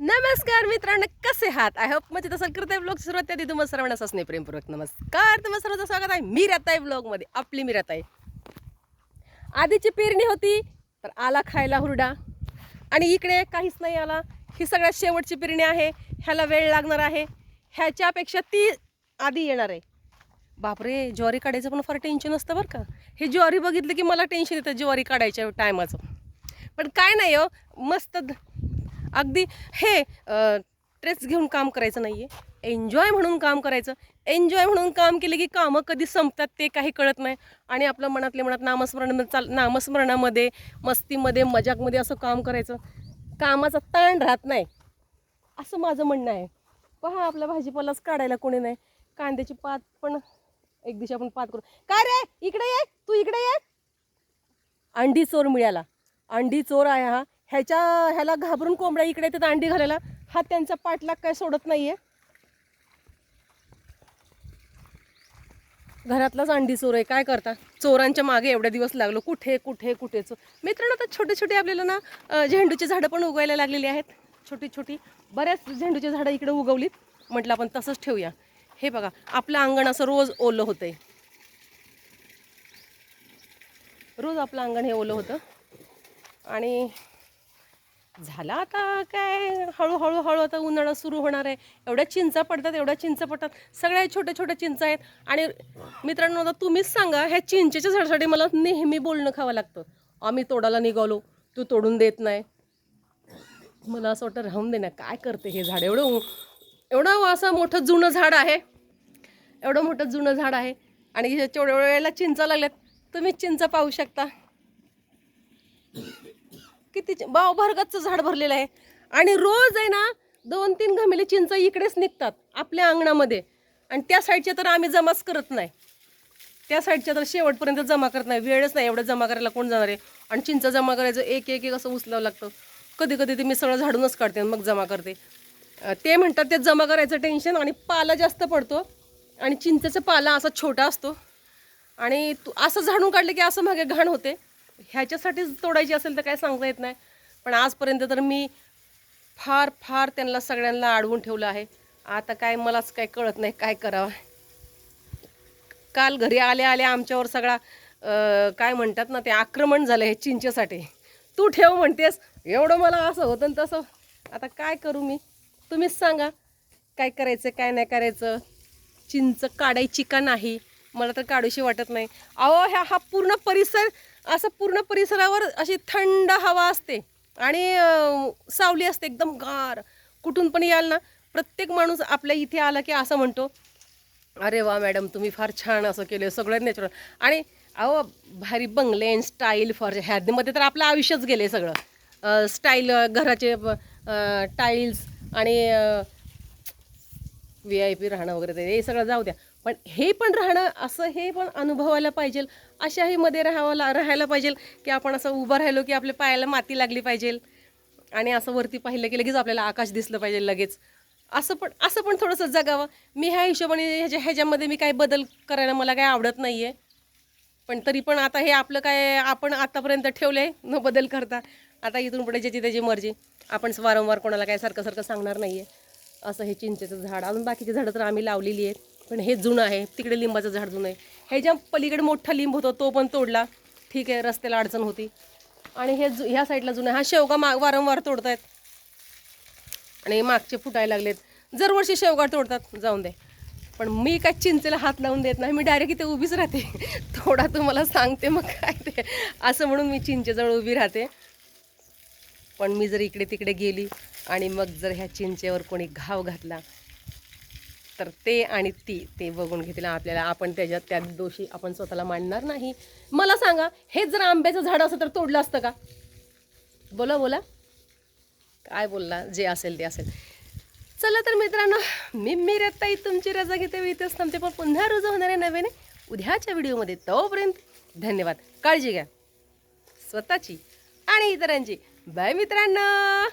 नमस्कार मित्रांनो कसे आहात? आय होपमध्ये तसं करते ब्लॉग सुरुवात त्याआधी तुम्हाला सर्वांना असणे प्रेमपूर्वक नमस्कार. तुम्हाला सर्वांचं स्वागत आहे मी राहताय ब्लॉगमध्ये आपली मी राहताय आधीची पेरणी होती तर आला खायला हुरडा. आणि इकडे काहीच नाही आला. ही सगळ्यात शेवटची पेरणी आहे. ह्याला वेळ लागणार आहे. ह्याच्यापेक्षा ती आधी येणार आहे. बापरे ज्वारी काढायचं पण फार टेन्शन असतं बरं का. हे ज्वारी बघितलं की मला टेन्शन येतं ज्वारी काढायच्या टायमाचं पण काय नाही हो मस्त अगदी हे स्ट्रेस घेऊन काम करायचं नाही आहे एन्जॉय म्हणून काम करायचं. एन्जॉय म्हणून काम केले की कामं कधी संपतात ते काही कळत नाही. आणि आपलं मनातल्या मनात नामस्मरण चाल नामस्मरणामध्ये मस्तीमध्ये मजाकमध्ये असं काम करायचं. कामाचा ताण राहत नाही. असं माझं म्हणणं आहे. पहा आपला भाजीपालाच काढायला कोणी नाही. कांद्याची पात पण एक दिवशी आपण पात करू. काय रे? इकडे ये. तू इकडे ये. अंडी चोर मिळाला. अंडी चोर आहे हा. ह्याच्या ह्याला घाबरून कोंबड्या इकडे येतात अंडी घालायला. हा त्यांचा पाठलाग काय सोडत नाहीये. घरातलाच अंडी चोर आहे काय करता? चोरांच्या मागे एवढ्या दिवस लागलो. कुठे कुठे कुठेच मित्रांनो आता छोटे छोटे आपल्याला ना झेंडूची झाडं पण उगवायला लागलेली आहेत. छोटी छोटी बऱ्याच झेंडूची झाडं इकडे उगवलीत. म्हटलं आपण तसंच ठेवूया. हे बघा आपलं अंगण असं रोज ओलं होतंय. रोज आपलं अंगण हे ओलं होतं. आणि झाला आता काय? हळूहळू हळू आता उन्हाळा सुरू होणार आहे. एवढ्या चिंचा पडतात एवढ्या चिंचा पडतात. सगळ्या छोट्या छोट्या चिंचा आहेत. आणि मित्रांनो आता तुम्हीच सांगा ह्या चिंचेच्या झाडासाठी मला नेहमी बोलणं खावं लागतं. आम्ही तोडायला निघालो तू तोडून देत नाही. मला असं वाटतं राहून दे ना काय करते हे झाड? एवढं एवढं असं मोठं जुनं झाड आहे. एवढं मोठं जुनं झाड आहे. आणि एवढ्या वेळेला चिंचा लागल्यात. तुम्ही चिंचा पाहू शकता. किती चि- बाव भरगतचं झाड भरलेलं आहे. आणि रोज आहे ना दोन तीन घमेले चिंच इकडेच निघतात आपल्या अंगणामध्ये. आणि त्या साईडच्या तर आम्ही जमाच करत नाही. त्या साईडच्या तर शेवटपर्यंत जमा करत नाही. वेळच नाही एवढं जमा करायला कोण जाणार आहे? आणि चिंच जमा करायचं एक एक एक असं उचलावं लागतं. कधी कधी ते मी सगळं झाडूनच काढते आणि मग जमा करते. ते म्हणतात ते जमा करायचं टेन्शन आणि पाला जास्त पडतो. आणि चिंचेचा पाला असा छोटा असतो. आणि तू असं झाडून काढलं की असं मागे घाण होते. ह्याच्यासाठीच तोडायची असेल तर काय सांगता येत नाही. पण आजपर्यंत तर मी फार फार त्यांना सगळ्यांना अडवून ठेवलं आहे. आता काय मलाच काय कळत नाही काय करावं. काल घरी आल्या आल्या आमच्यावर सगळा काय म्हणतात ना ते आक्रमण झालं हे चिंचेसाठी. तू ठेव म्हणतेस. एवढं मला असं होतं तसं. आता काय करू मी? तुम्हीच सांगा. काय करायचं काय नाही करायचं? चिंच काढायची का नाही? मला तर काढूशी वाटत नाही. अहो ह्या हा पूर्ण परिसर असं पूर्ण परिसरावर अशी थंड हवा असते आणि सावली असते एकदम गार. कुठून पण याल ना प्रत्येक माणूस आपल्या इथे आला की असं म्हणतो अरे वा मॅडम तुम्ही फार छान असं केलं सगळं नॅचरल आणि अहो भारी बंगले स्टाईल फॉर ह्यामध्ये तर आपलं आयुष्यच गेले सगळं. स्टाईल घराचे टाईल्स आणि व्ही आय पी राहणं वगैरे ते हे सगळं जाऊ द्या. पण हे पण राहणं असं हे पण अनुभवायला पाहिजे. अशाहीमध्ये राहावं ला- राहायला पाहिजे की आपण असं उभं राहिलो की आपल्या पायाला माती लागली पाहिजे. आणि असं वरती पाहिलं की लगेच आपल्याला आकाश दिसलं पाहिजे लगेच. असं पण असं पण थोडंसं जगावं. मी ह्या हिशोबाने ह्याच्या ह्याच्यामध्ये मी काही बदल करायला मला काही आवडत नाही आहे पण तरी पण आता हे आपलं काय आपण आतापर्यंत ठेवलं आहे न बदल करता. आता इथून पुढे ज्याची त्याची मर्जी. आपण वारंवार कोणाला काय सारखं सारखं सांगणार नाही आहे असं हे चिंचेचं झाड. अजून बाकीची झाडं तर आम्ही लावलेली आहेत. पण हे जुनं आहे तिकडे लिंबाचं झाड जुनं आहे. ह्याच्या पलीकडे मोठा लिंब होता तो पण तोडला. ठीक आहे रस्त्याला अडचण होती. आणि हे जु ह्या साईडला जुनं आहे. हा शेवगा माग वारंवार तोडतायत. आणि मागचे फुटायला लागलेत. दरवर्षी शेवगा तोडतात. जाऊन दे. पण मी काय चिंचेला हात लावून देत नाही. मी डायरेक्ट इथे उभीच राहते. थोडा तुम्हाला सांगते मग काय ते. असं म्हणून मी चिंचेजवळ उभी राहते. पण मी जर इकडे तिकडे गेली आणि मग जर ह्या चिंचेवर कोणी घाव घातला तर ते आणि ती ते बघून घेतील आपल्याला. आपण त्याच्यात त्यात दोषी आपण स्वतःला मांडणार नाही. मला सांगा हे जर आंब्याचं झाड असं तर तोडलं असतं का? बोला बोला. काय बोलला? जे असेल ते असेल. चला तर मित्रांनो मी मी रत्ताई तुमची रजा घेते मी इथेच थांबते. पण पुन्हा रुजू होणार आहे नव्याने उद्याच्या व्हिडिओमध्ये. तोपर्यंत धन्यवाद. काळजी घ्या. स्वतःची आणि इतरांची. बाय मित्रांनो!